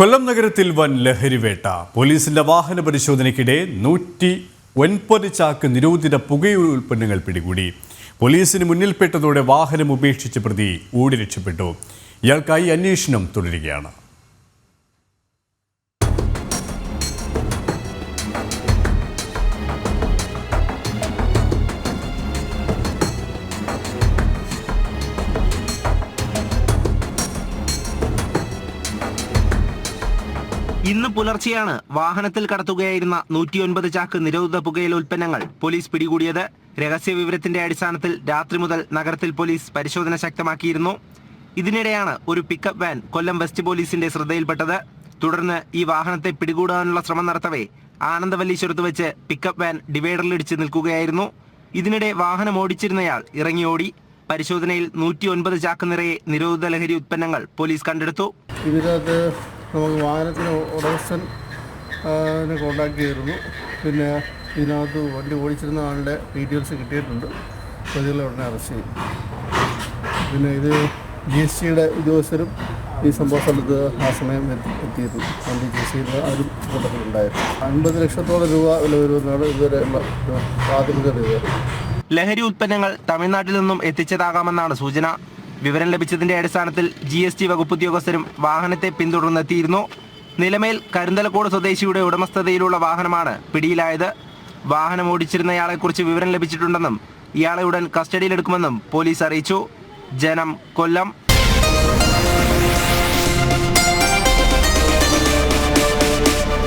കൊല്ലം നഗരത്തിൽ വൻ ലഹരിവേട്ട. പോലീസിന്റെ വാഹന പരിശോധനയ്ക്കിടെ നൂറ്റി ഒൻപത് ചാക്ക് നിരോധിത പുകയില ഉൽപ്പന്നങ്ങൾ പിടികൂടി. പോലീസിന് മുന്നിൽപ്പെട്ടതോടെ വാഹനം ഉപേക്ഷിച്ച് പ്രതി ഓടി രക്ഷപ്പെട്ടു. ഇയാൾക്കായി അന്വേഷണം തുടരുകയാണ്. ഇന്ന് പുലർച്ചെയാണ് വാഹനത്തിൽ കടത്തുകയായിരുന്ന നൂറ്റിയൊൻപത് ചാക്ക് നിരോധിത പുകയില ഉൽപ്പന്നങ്ങൾ പോലീസ് പിടികൂടിയത്. രഹസ്യ വിവരത്തിന്റെ അടിസ്ഥാനത്തിൽ രാത്രി മുതൽ നഗരത്തിൽ പോലീസ് പരിശോധന ശക്തമാക്കിയിരുന്നു. ഇതിനിടെയാണ് ഒരു പിക്കപ്പ് വാൻ കൊല്ലം വെസ്റ്റ് പോലീസിന്റെ ശ്രദ്ധയിൽപ്പെട്ടത്. തുടർന്ന് ഈ വാഹനത്തെ പിടികൂടാനുള്ള ശ്രമം നടത്തവേ ആനന്ദവല്ലീശ്വരത്ത് വെച്ച് പിക്കപ്പ് വാൻ ഡിവൈഡറിലിടിച്ച് നിൽക്കുകയായിരുന്നു. ഇതിനിടെ വാഹനം ഓടിച്ചിരുന്നയാൾ ഇറങ്ങിയോടി. പരിശോധനയിൽ നൂറ്റി ഒൻപത് ചാക്ക് നിറയെ നിരോധിത ലഹരി ഉൽപ്പന്നങ്ങൾ പോലീസ് കണ്ടെടുത്തു. നമുക്ക് വാഹനത്തിന് ഉടമസ്ഥൻ കോണ്ടാക്ട് ചെയ്തിരുന്നു. പിന്നെ ഇതിനകത്ത് വണ്ടി ഓടിച്ചിരുന്ന ആളുടെ ഡീറ്റെയിൽസ് കിട്ടിയിട്ടുണ്ട്. പ്രതികളെ ഉടനെ അറസ്റ്റ് ചെയ്യും. പിന്നെ ഇത് ജി എസ് ടിയുടെ ഉദ്യോഗസ്ഥരും ഈ സംഭവ സ്ഥലത്ത് ആ സമയം എത്തി- എത്തിയിരുന്നു. വണ്ടി ജി എസ് ടിയുടെ അവരും കൂട്ടത്തിലുണ്ടായിരുന്നു അൻപത് ലക്ഷത്തോളം രൂപ വില വരുമെന്നാണ് ഇതുവരെയുള്ള പ്രാഥമിക രൂപ ലഹരി ഉൽപ്പന്നങ്ങൾ തമിഴ്നാട്ടിൽ നിന്നും എത്തിച്ചതാകാമെന്നാണ് സൂചന. വിവരം ലഭിച്ചതിന്റെ അടിസ്ഥാനത്തിൽ ജി എസ് ടി വകുപ്പ് ഉദ്യോഗസ്ഥരും വാഹനത്തെ പിന്തുടർന്നെത്തിയിരുന്നു. നിലമേൽ കരുന്തലക്കോട് സ്വദേശിയുടെ ഉടമസ്ഥതയിലുള്ള വാഹനമാണ് പിടിയിലായത്. വാഹനം ഓടിച്ചിരുന്നയാളെക്കുറിച്ച് വിവരം ലഭിച്ചിട്ടുണ്ടെന്നും ഇയാളെ ഉടൻ കസ്റ്റഡിയിലെടുക്കുമെന്നും പോലീസ് അറിയിച്ചു. ജനം കൊല്ലം.